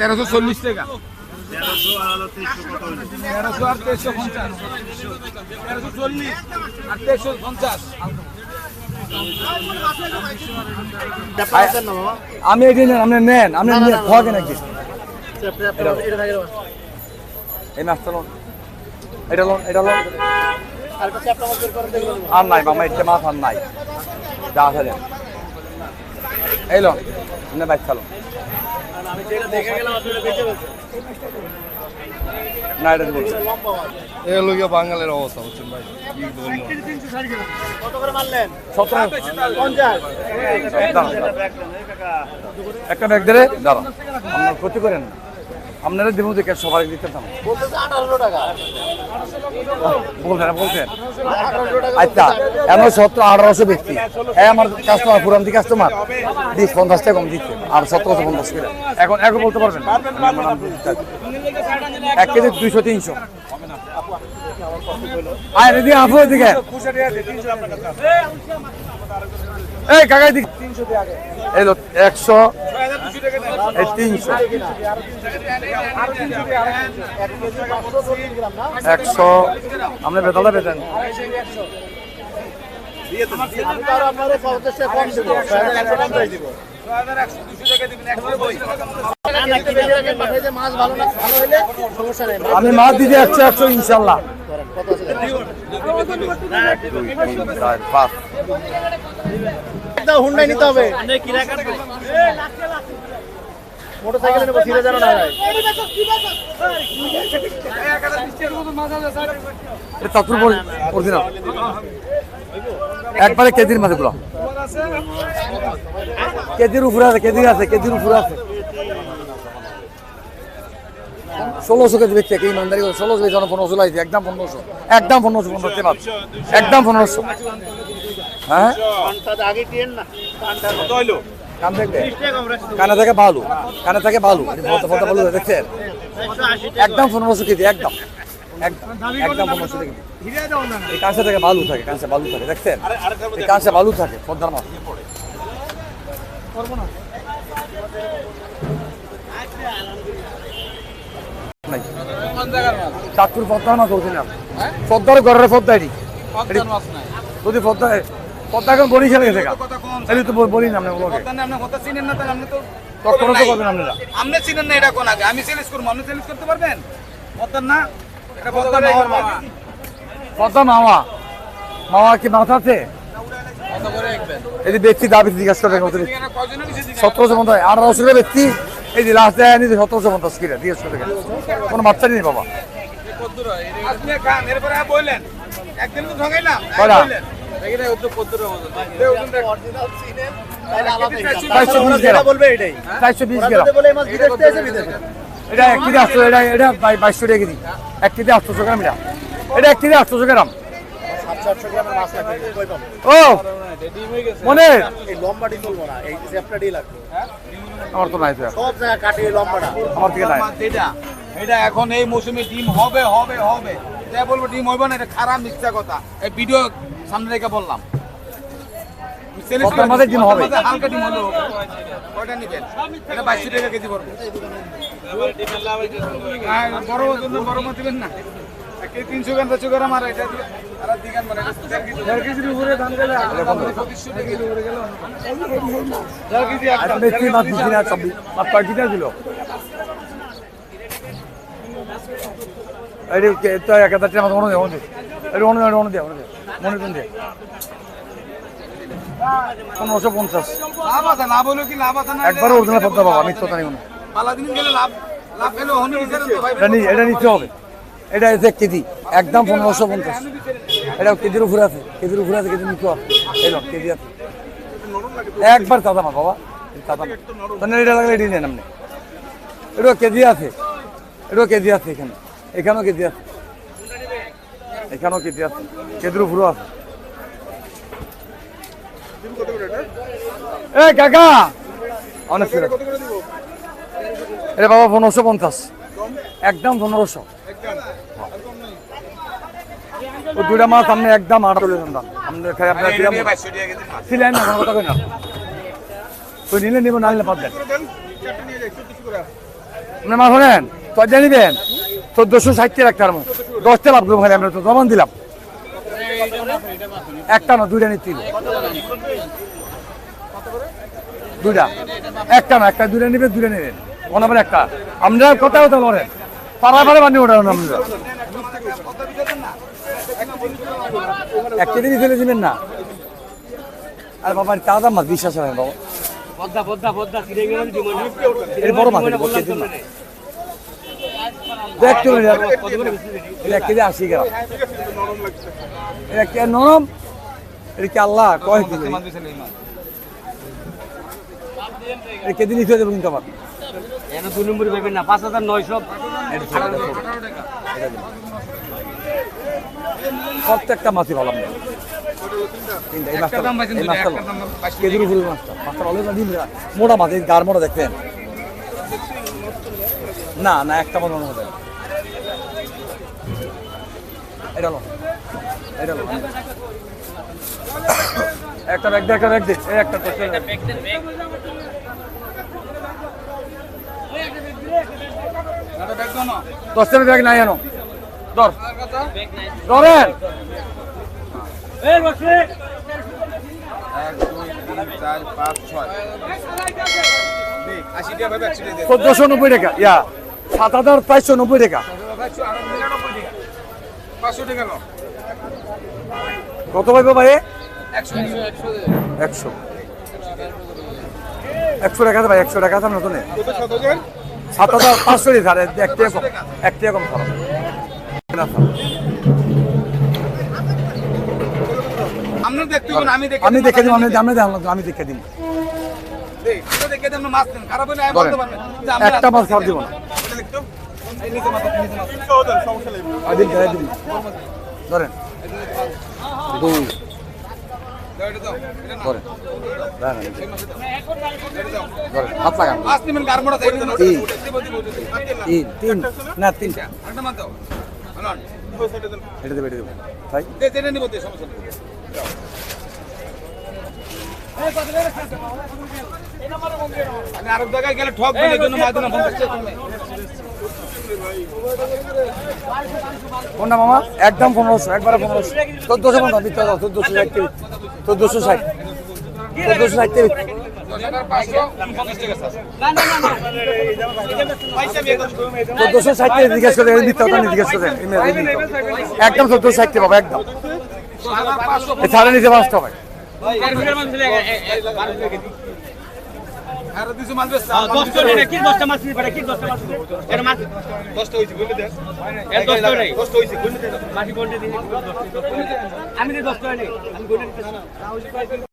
তেরোশো চল্লিশ টাকা। তেরোশো আর তেইশশো পঞ্চাশ। তেরোশো চল্লিশ আর তেইশশো পঞ্চাশ। আমি এটি নেন আপনি নেন আপনি নিয়ে খাওয়াকে নাকি? এই মাছটা লোন। এটা লোন এটা লোন। আর নাই মামা এটা মাছ আর নাই। যা আছে। এই লোন আপনি বাইক চালো না এটা বাঙালির অবস্থা ভাই? কি বলব। একটা ব্যাগ ধরে দাঁড়া আপনার ক্ষতি করেন না। আপনারা দেবো দেখে সবাই দিতে থাম বলছেন বলছেন। আচ্ছা এমন সতেরো আঠারোশো ব্যক্তি হ্যাঁ আমার কাস্টমার পুরান দিকে কাস্টমার বিশ পঞ্চাশ টাকা কম দিচ্ছে। আর সতেরোশো পঞ্চাশ করে এখন এখন বলতে পারবেন? এক কেজি দুইশো তিনশো। আয় রেডি আপু এদিকে এই কাকাই দিকে এই লো একশো। এই তিনশো। একশো। আপনি বেতালটা বেতেন আমি মাছ দিতে একশো একশো ইনশাল্লাহ। পাঁচ। হুন্ডাই নিতে হবে। মোটরসাইকেল নেব সিরে জানো না এটা চাতুর অরিজিনাল। একবারে কেজির মাছগুলো কেজির উপরে আছে কেজির আছে কেজির উপরে আছে। ষোলোশো কেজি বেচছে কি ইমানদারি ষোলোশো বেচে পনেরোশো লাগছে একদম পনেরোশো। একদম পনেরোশো পনেরোশো একদম পনেরোশো। হ্যাঁ? কানে থেকে? বালু। কানে থেকে ফটো বালু দেখছেন? একদম পনেরোশো কেজি একদম। একদম। একদম পনেরোশো কেজি এই কাঁচা থেকে বালু থাকে কাঁচা থাকে দেখছেন? এই কাঁচা বালু থাকে পদ্মার মাছ। নাই। চাঁদপুর পদ্মার মাছ বলছি না পদ্মার ঘরের পদ্মা এটি মাছ যদি পদ্মা পদ্মা এখন বলি খেলে গেছে এটি তো বলি না আপনি কথা চিনেন না তাহলে আপনি তো তখন তো করবেন আপনারা। আপনি চিনেন না এটা কোন আগে। আমি করব। আপনি সেলিস করতে পারবেন? না? এটা মামা। মামা। মামা। কি মাথা আছে? কত করে একবেন এই যে ব্যক্তি দাবি জিজ্ঞাসা করবেন কত? সতেরোশো পঞ্চাশ। আঠারোশো করে ব্যক্তি। এই যে লাস্ট দেয় নিতে সতেরোশো পঞ্চাশ কিলো জিজ্ঞেস করে দেখেন কোনো বাচ্চা নেই বাবা। আপনি খান এরপরে বললেন। একদিন তো এটা এক কেজি আটশো এটা এটা বাইশশো টাকা কেজি। এক কেজি আটশোশো গ্রাম এটা। এটা এক কেজি আটশোশো গ্রাম। সাতশো গ্রামের মাছ লাগবে ও! মনে এই লম্বাটি তুলবো না এই চ্যাপটাটি লাগবে। আমার তো নাই সব জায়গায় কাটি এই লম্বাটা। আমার থেকে নাই। এটা এটা। এখন এই মৌসুমে ডিম হবে হবে হবে। বলব ডিম হইব না এটা খারাপ মিথ্যা কথা। এই ভিডিও সামনে রেখে বললাম। সেলিস পদ্মার মাঝে ডিম হবে। পদ্মার মাঝে হালকা ডিম হলো। কয়টা নিবেন? এটা বাইশশো টাকা কেজি পড়বে। হ্যাঁ, বড় বড় দিবেন না। তিনশো গ্রাম চারশো গ্রাম আর এটা এক হাজার টাকা দেয় দেয় এটা মনে দেয় মনে দেয় মনে দেয় মনে দেন দে পনেরোশো পঞ্চাশ। লাভ আছে লাভ হলো কি লাভ আছে না? একবার অরিজিনাল পদ্মা বাবা মিথ্যা নেই কোনো পালা গেলে লাভ লাভ পেলে হনি তো ভাই এটা নিতে হবে। এটা এসে কেজি একদম পনেরোশো পঞ্চাশ। এটা কেজির উপরে আছে কেজির উপরে আছে কেজি নিতে হবে। এলো কেজি আছে। একবার মা বাবা এই চাঁদা মা। এটা লাগলে এটি নেন আপনি এটাও কেজি আছে এটাও কেজি আছে এখানে এখানেও কেজি আছে। এখানেও কেটে আছে। কেজির উপরেও আছে। এ কাকা! অনেক ছিল এ বাবা পনেরোশো পঞ্চাশ। একদম পনেরোশো। ও দুটা মাছ আপনি একদম আট চলে যান ছিলেন না কথা কই না। তো নিলে নিব না নিলে দেন আপনি মাছ শোনেন তজ্জা নিবেন? চোদ্দশো ষাটটি রাখতে পারব দশটা লাভ করব খালি আমরা তো জমান দিলাম। একটা না দুইটা নিচ্ছি দুইটা। একটা না একটা দুইটা নিবে দুইটা নেবেন অনাবার একটা। আমরা কথা কথা বলেন। পাড়া পাড়া বানিয়ে ওঠানো আমরা এক কেজি ফেলে দিবেন না। আর বাবা তাজা মাছ বিশ্বাস হয় বাবা। বড় মাছ। তো এটা এক কেজি আশি গ্রাম। এটা কে নরম? এটা কি আল্লাহ? কয় কেজি? এটা কেজি নিতে দেবো কিন্তু আমার দু নম্বর পাবেন না পাঁচ হাজার নয়শো। প্রত্যেকটা মাছই ভালো আমরা। এই মাছটা এই মাছটা ভালো। কেজির উপরে মাছটা। মাছটা ভালো না দিন মোটা মাছ এই গার মোটা দেখবেন না না, একটা মনে হবে এটা এটা একটা ব্যাগ দে, একটা ব্যাগ দে, এই একটা তো ব্যাগ নাই আনো ধর। ধরেন। এক, দুই, তিন, চার, পাঁচ, ছয়। চোদ্দশো নব্বই টাকা ইয়া। সাত হাজার পাঁচশো নব্বই টাকা। কত পাইবো ভাই? একশো একশো। টাকা ভাই একশো টাকা দাম নতুন সাত হাজার পাঁচশো ছাড় এক টাকা কম এক টাকা আমি দেখে আমি দেখে দিব আমি আমি জানলাম আমি দেখে দিব। মাছ খারাপ একটা মাছ খাওয়া দিব না। ধরেন। দুই। দাও, এটা দাও, এটা নাও। ধরেন। ধরেন ধরেন হাত লাগান। তিন। তিন। তিন। না তিনটা। এটা দেবে এটা দেবে। তাই সমস্যা। আমি আরেক জায়গায় গেলে এই জন্য টাকা কমে। কোনটা মামা? একদম পনেরোশো একবারে পনেরোশো চোদ্দশো দিতে দাও চোদ্দশো ষাট চোদ্দশো ষাট চোদ্দশো ষাট করছ? চোদ্দশো ষাট জিজ্ঞেস করে দিতে হবে জিজ্ঞেস করে একদম চোদ্দশো ষাট বাবা, একদম। ছাড়ে নিতে পাঁচটা ভাই। দুশো নেই দিয়ে আমি